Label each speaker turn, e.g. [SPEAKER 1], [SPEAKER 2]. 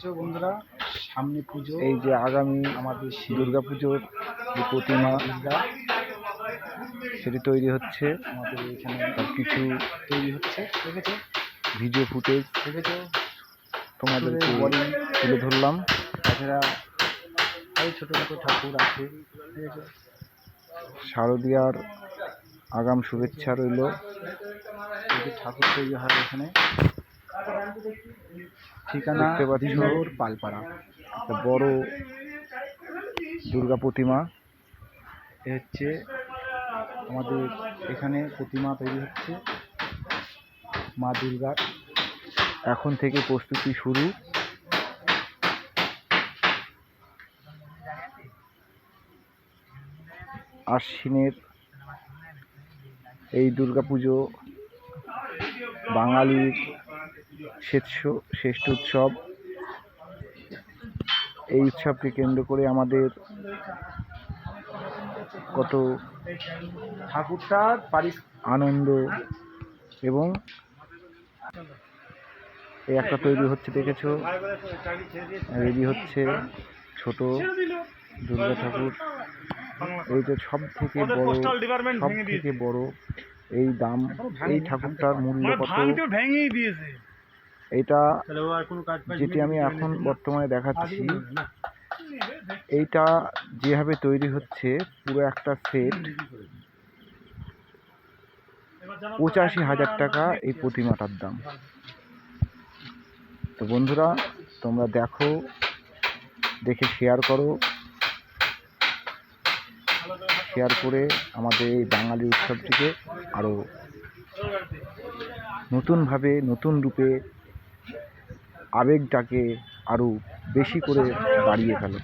[SPEAKER 1] দেখেছ বন্ধুরা সামনে পুজো।
[SPEAKER 2] এই যে আগামী
[SPEAKER 1] আমাদের
[SPEAKER 2] দুর্গা পুজোর যে প্রতিমা সেটি তৈরি হচ্ছে।
[SPEAKER 1] আমাদের এখানে
[SPEAKER 2] কিছু
[SPEAKER 1] তৈরি হচ্ছে দেখেছ
[SPEAKER 2] ভিডিও ফুটেজ
[SPEAKER 1] দেখেছ
[SPEAKER 2] তোমাদেরকে
[SPEAKER 1] বলি
[SPEAKER 2] তুলে ধরলাম।
[SPEAKER 1] তাছাড়া আরও ছোটো ছোটো ঠাকুর আছে দেখেছ
[SPEAKER 2] শারদীয়ার আগাম শুভেচ্ছা রইল।
[SPEAKER 1] ঠাকুর তৈরি হয় এখানে। ঠিকানা। বিজোর পালপাড়া,
[SPEAKER 2] একটা বড় দুর্গা প্রতিমা
[SPEAKER 1] এ হচ্ছে আমাদের এখানে প্রতিমা তৈরি হচ্ছে মা দুর্গার
[SPEAKER 2] এখন থেকে প্রস্তুতি শুরু আশ্বিনের এই দুর্গাপুজো বাঙালির শ্রেষ্ঠ শ্রেষ্ঠ উৎসব। এই উৎসবকে কেন্দ্র করে আমাদের কত
[SPEAKER 1] ঠাকুরটার পারিস
[SPEAKER 2] আনন্দ এবং এই একটা তৈরি হচ্ছে দেখেছ? রেডি হচ্ছে ছোট দুর্গা ঠাকুর। এই যে সব থেকে বড় সব থেকে বড় এই দাম এই ঠাকুরটার মূল্য কত?
[SPEAKER 3] ভেঙেই দিয়েছে। পায়
[SPEAKER 2] যেটি আমি এখন বর্তমানে দেখাচ্ছি। এইটা যেভাবে তৈরি হচ্ছে পুরো একটা সেট। পঁচাশি হাজার টাকা এই প্রতিমাটার দাম। তো বন্ধুরা তোমরা দেখো দেখে শেয়ার করো। শেয়ার করে আমাদের এই বাঙালি উৎসবটিকে আরও নতুনভাবে নতুন রূপে আবেগটাকে আরও বেশি করে বাড়িয়ে ফেলো।